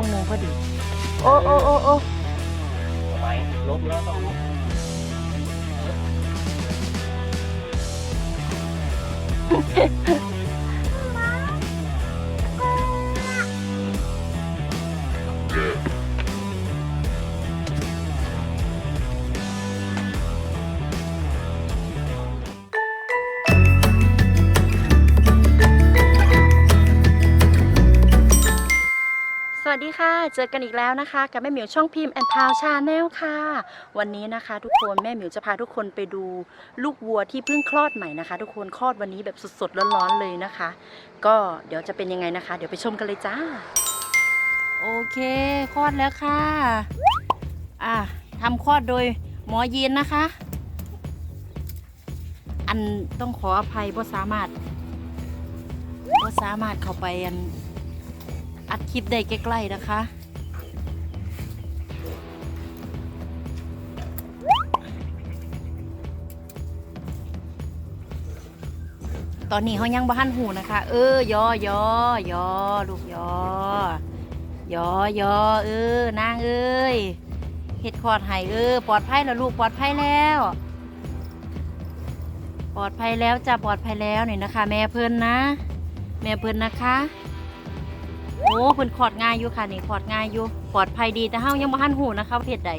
วงหนึ่งพอดี โอ้โอ้โอ้โอ้ทำไมลบแล้วต้องลบ เจอกันอีกแล้วนะคะ กับแม่หมิวช่องพิมพ์แอนทาวชาแนลค่ะ วันนี้นะคะทุกคนแม่หมิวจะพาทุกคนไปดูลูกวัวที่เพิ่งคลอดใหม่นะคะ ทุกคนคลอดวันนี้แบบสดๆร้อนๆเลยนะคะ ก็เดี๋ยวจะเป็นยังไงนะคะ เดี๋ยวไปชมกันเลยจ้า โอเคคลอดแล้วค่ะอะทำคลอดโดยหมอยีนนะคะ อันต้องขออภัยเพราะสามารถเพราะสามารถเข้าไปอันอัดคลิปได้ใกล้ๆนะคะ ตอนนี้เขายังบ้านหูนะคะ เออยอยอยอลูกยอยอยอเออนางเอ้ยเห็ดคอดไห้เออปลอดภัยแล้วลูกปลอดภัยแล้ว ปลอดภัยแล้วจะปลอดภัยแล้วนี่นะคะ แม่เพิ่นนะ แม่เพิ่นนะคะโอ้เพิ่นขอดง่ายอยู่ค่ะนี่ขอดง่ายอยู่ปลอดภัยดีแต่เฮายังบ่ทันหูนะคะว่าเพศใด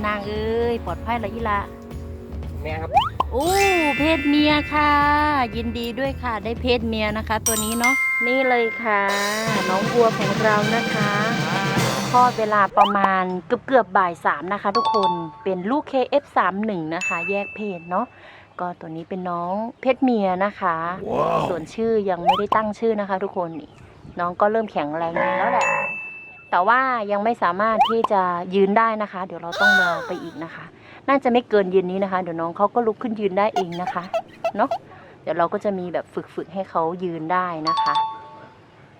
ออนางเอ้ยปลอดภัยแล้วอีละแม่ครับโอ้เพศเมียค่ะ ยินดีด้วยค่ะ ได้เพศเมียนะคะ ตัวนี้เนาะนี่เลยค่ะ น้องวัวของเรานะคะคลอดเวลาประมาณเกือบเกือบๆบ่ายสามนะคะ ทุกคนเป็นลูก KF31 นะคะ แยกเพศเนาะก็ตัวนี้เป็นน้องเพศเมียนะคะส่วนชื่อยังไม่ได้ตั้งชื่อนะคะ ทุกคนนี่น้องก็เริ่มแข็งแรงดีแล้วแหละ แต่ว่ายังไม่สามารถที่จะยืนได้นะคะ เดี๋ยวเราต้องรอไปอีกนะคะ น่าจะไม่เกินเย็นนี้นะคะ เดี๋ยวน้องเขาก็ลุกขึ้นยืนได้เองนะคะเนาะเดี๋ยวเราก็จะมีแบบฝึกๆให้เขายืนได้นะคะ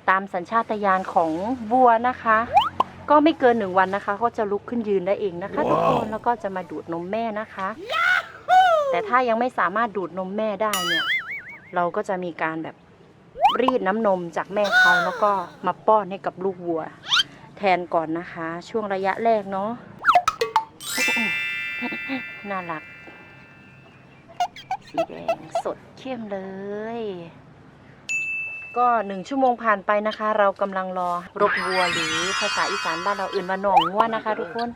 ตามสัญชาตญาณของวัวนะคะ ก็ไม่เกินหนึ่งวันนะคะเขาจะลุกขึ้นยืนได้เองนะคะทุกคนแล้วก็จะมาดูดนมแม่นะคะ แต่ถ้ายังไม่สามารถดูดนมแม่ได้เนี่ย เราก็จะมีการแบบรีดน้ำนมจากแม่เขาแล้วก็มาป้อนให้กับลูกวัว แทนก่อนนะคะ ช่วงระยะแรกเนาะน่ารัก สีแดงสดเข้มเลย ก็หนึ่งชั่วโมงผ่านไปนะคะ เรากำลังรอรกวัวหรือภาษาอีสานบ้านเราอื่นว่าหนองงัวนะคะ ทุกคน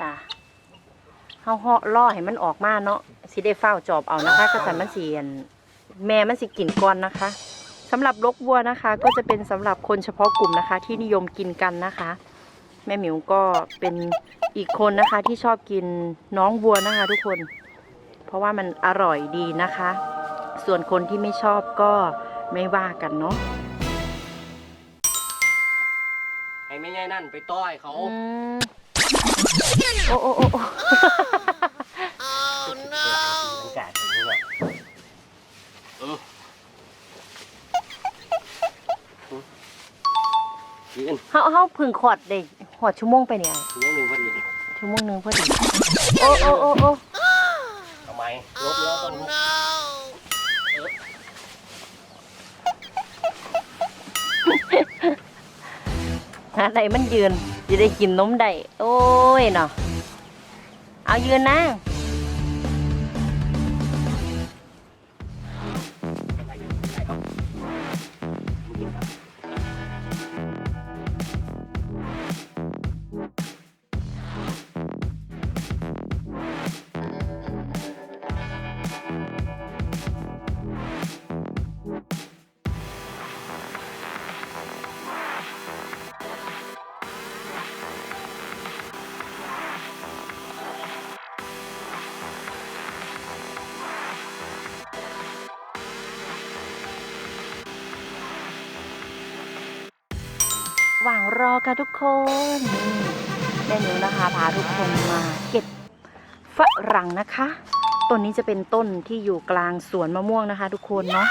จ้ะเฮาเหาะล่อให้มันออกมาเนาะสิได้เฝ้าจอบเอานะคะกระสันมันเสียน แม่มันสิกินก่อนนะคะ สำหรับรกวัวนะคะ ก็จะเป็นสำหรับคนเฉพาะกลุ่มนะคะ ที่นิยมกินกันนะคะ แม่หมิวก็เป็นอีกคนนะคะ ที่ชอบกินน้องวัวนะคะ ทุกคน เพราะว่ามันอร่อยดีนะคะ ส่วนคนที่ไม่ชอบก็ไม่ว่ากันเนาะให้ไม่ง่ายนั่นไปต้อยเขาอืมโอ้โอ้โอ้ พึ่งขอดเด็กขอดชั่วโมงไปเนี่ยชั่วโมงหนึ่งพอดีชั่วโมงหนึงพอดีโอ้โอ้โอ้โอ้ทำไมลบแล้วต้องลบอะไรมันยืนจะได้กินนมได้โอ้ยเนาะเอายืนนะ ค่ะทุกคนแม่หนูนะคะพาทุกคนมาเก็บฝรั่งนะคะ ต้นนี้จะเป็นต้นที่อยู่กลางสวนมะม่วงนะคะ ทุกคนเนาะ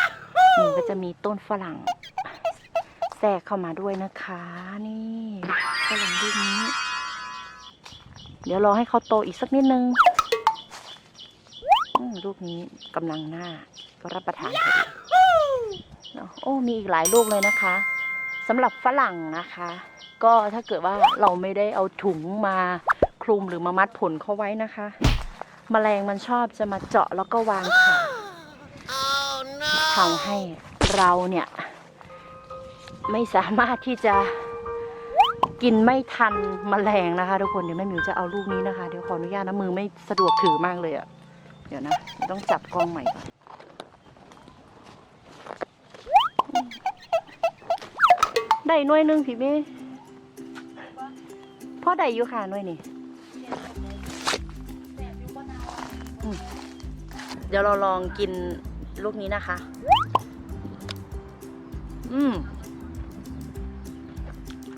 นี่ก็จะมีต้นฝรั่งแทรกเข้ามาด้วยนะคะ นี่ฝรั่งลูกนี้ เดี๋ยวรอให้เขาโตอีกสักนิดนึงลูกนี้กำลังหน้าก็รับประทานพอดีเนอะโอ้มีอีกหลายลูกเลยนะคะ สำหรับฝรั่งนะคะ ก็ถ้าเกิดว่าเราไม่ได้เอาถุงมาคลุมหรือมามัดผลเขาไว้นะคะแมลงมันชอบจะมาเจาะแล้วก็วางไข่ทำให้เราเนี่ย ไม่สามารถที่จะกินไม่ทันแมลงนะคะ ทุกคนเดี๋ยวแม่หมิวจะเอาลูกนี้นะคะ เดี๋ยวขออนุญาตนะมือไม่สะดวกถือมากเลยอะเดี๋ยวนะ ต้องจับกล้องใหม่ก่อน ได้หน่วยหนึงพี่เม่พ่อได้อยู่ค่ะหน่วยนี่อืมเดี๋ยวเราลองกินลูกนี้นะคะ อืม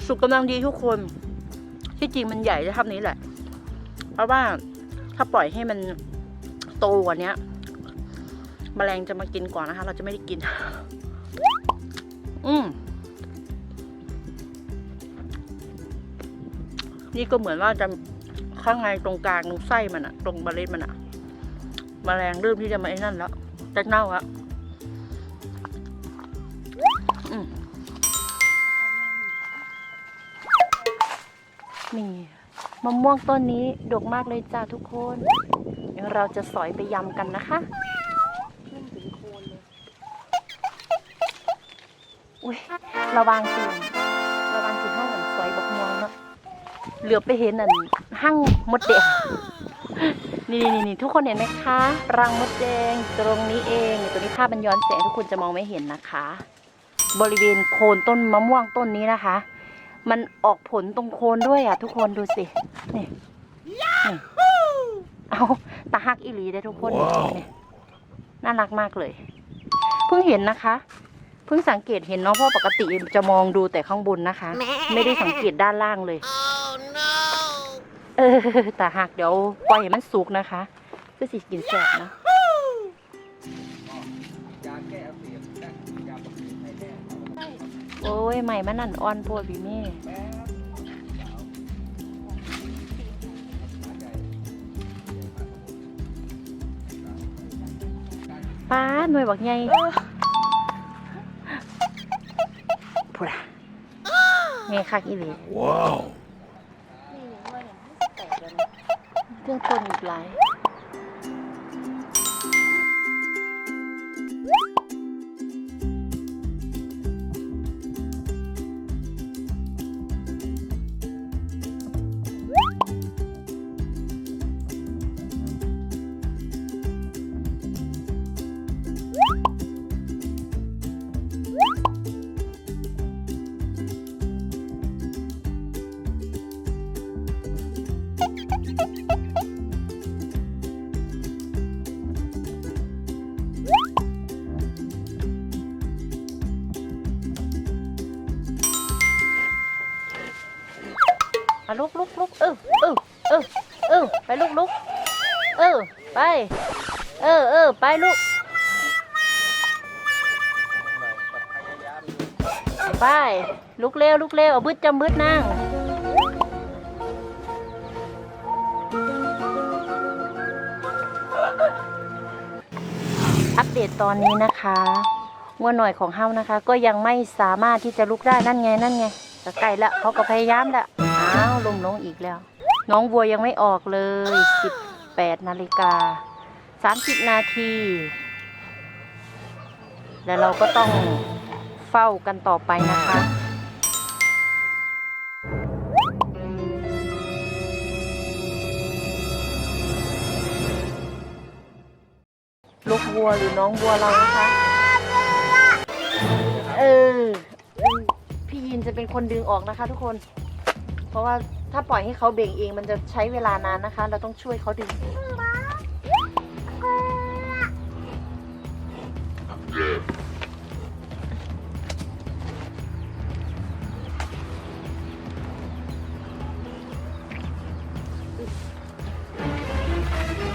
สุกกำลังดีทุกคน ที่จริงมันใหญ่จะทำนี้แหละ เพราะว่าถ้าปล่อยให้มันโตกว่านี้แมลงจะมากินก่อนนะคะ เราจะไม่ได้กิน อืม นี่ก็เหมือนว่าจะข้างในตรงกลางตรงไส้มันอะตรงเมล็ดมันอะแมลงเริ่มที่จะมาไอ้นั่นแล้วจะเน่าแล้วอืมนี่มะม่วงต้นนี้ดกมากเลยจ้าทุกคนเดี๋ยวเราจะสอยไปยำกันนะคะอุ้ยระวังสิ เหลือบไปเห็นอันหั่งมดแดงนี่นี่นี่ทุกคนเห็นไหมคะ รังมดแดงตรงนี้เองตัวนี้ภาพมันย้อนแสงทุกคนจะมองไม่เห็นนะคะ บริเวณโคนต้นมะม่วงต้นนี้นะคะ มันออกผลตรงโคนด้วยอะ ทุกคนดูสินี่นี่เอาตาฮักอีหลีได้ทุกคนนี่น่ารักมากเลย เพิ่งเห็นนะคะ เพิ่งสังเกตเห็นเนาะเพราะปกติจะมองดูแต่ข้างบนนะคะ ไม่ได้สังเกตด้านล่างเลย เออแต่หากเดี๋ยวปล่อยให้มันสุกนะคะก็สิกินแสบนะยาแก้อักเสบและยาบำรุงให้แม่โอ้ยใหม่มันนั่นอ่อนโพดพี่เม่ป้าหน่วยบักใหญ่พูดอะไงคักอีหลีว้าว เค รื่องคนอีกหลาย อะลุกลุกลุกเออเออเออเออไปลุกลุกเออไปเออเออไปลุกไปลุกเร็วลุกเร็วเอาบึดจำบึดนั่งอัปเดตตอนนี้นะคะงัวหน่อยของเฮานะคะ ก็ยังไม่สามารถที่จะลุกได้นั่นไงนั่นไงจะไกลละเขาก็พยายามละ อ้าวลมลงอีกแล้ว น้องวัวยังไม่ออกเลย 18นาฬิกา30 นาที แล้วเราก็ต้องเฝ้ากันต่อไปนะคะลูกวัวหรือน้องวัวเรานะคะ เออ พี่ยินจะเป็นคนดึงออกนะคะทุกคน เพราะว่าถ้าปล่อยให้เขาเบ่งเองมันจะใช้เวลานานนะคะ เราต้องช่วยเขาดึง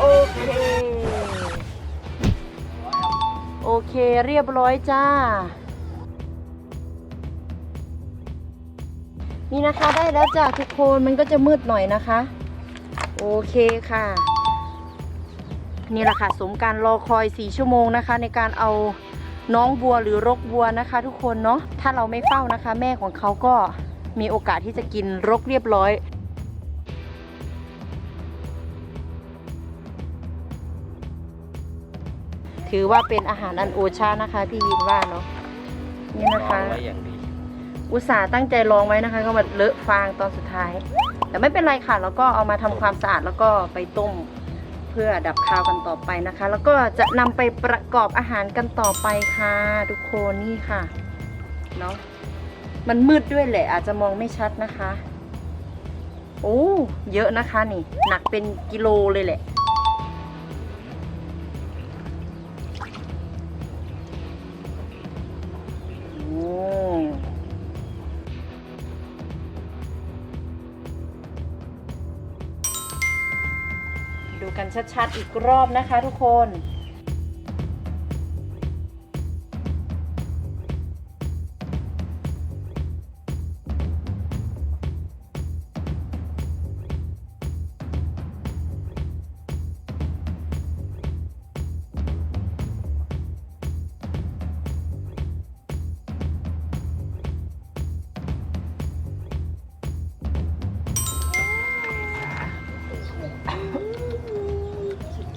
โอเค โอเคเรียบร้อยจ้า นี่นะคะได้แล้วจ้ะทุกคนมันก็จะมืดหน่อยนะคะ โอเคค่ะ นี่แหละค่ะสมการรอคอย4ชั่วโมงนะคะ ในการเอาน้องวัวหรือรกวัวนะคะ ทุกคนเนาะถ้าเราไม่เฝ้านะคะ แม่ของเขาก็มีโอกาสที่จะกินรกเรียบร้อยถือว่าเป็นอาหารอันโอชานะคะ พี่ยินว่าเนาะนี่นะคะ อุตส่าห์ตั้งใจลองไว้นะคะก็มาเลอะฟางตอนสุดท้าย แต่ไม่เป็นไรค่ะ แล้วก็เอามาทำความสะอาดแล้วก็ไปต้มเพื่อดับคาวกันต่อไปนะคะ แล้วก็จะนำไปประกอบอาหารกันต่อไปค่ะ ทุกคนนี่ค่ะเนาะมันมืดด้วยแหละ อาจจะมองไม่ชัดนะคะ โอ้เยอะนะคะนี่ หนักเป็นกิโลเลยแหละ ดูกันชัดๆอีกรอบนะคะทุกคน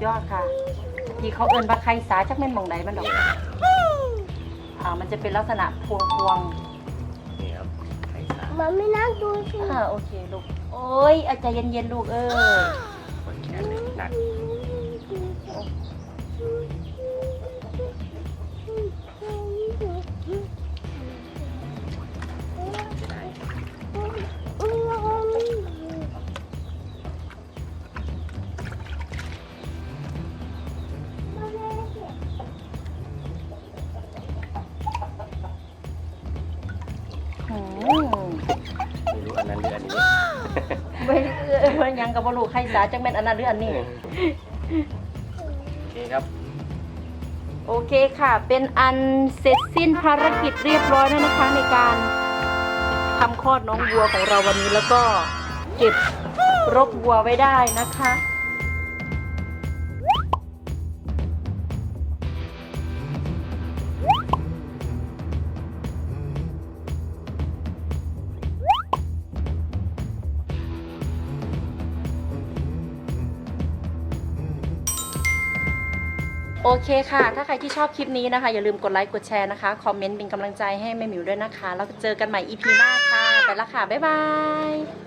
ยอดค่ะ ที่เขาเอินว่าไข่สาจักแม่นหมองใดมันดอกอ่ามันจะเป็นลักษณะพวงพวงนี่ครับไข่สามันไม่น่าดูสิ ๆอ่าโอเคลูก โอ้ยอาจจะเย็นๆลูกเออคนแขนเลยหนัก ไม่รู้อันนั้นหรืออันนี้ไม่เออมันยังกับบลูกไข่สาจักแม่นอันนั้นหรืออันนี้ โอเคครับ โอเคค่ะ เป็นอันเสร็จสิ้นภารกิจเรียบร้อยแล้วนะคะในการทำคลอดน้องวัวของเราวันนี้แล้วก็เก็บรกวัวไว้ได้นะคะ โอเคค่ะ ถ้าใครที่ชอบคลิปนี้นะคะ อย่าลืมกดไลค์กดแชร์นะคะ คอมเมนต์เป็นกำลังใจให้แม่หมิวด้วยนะคะ แล้วเจอกันใหม่ EP หน้าค่ะ ไปละค่ะ บ๊ายบาย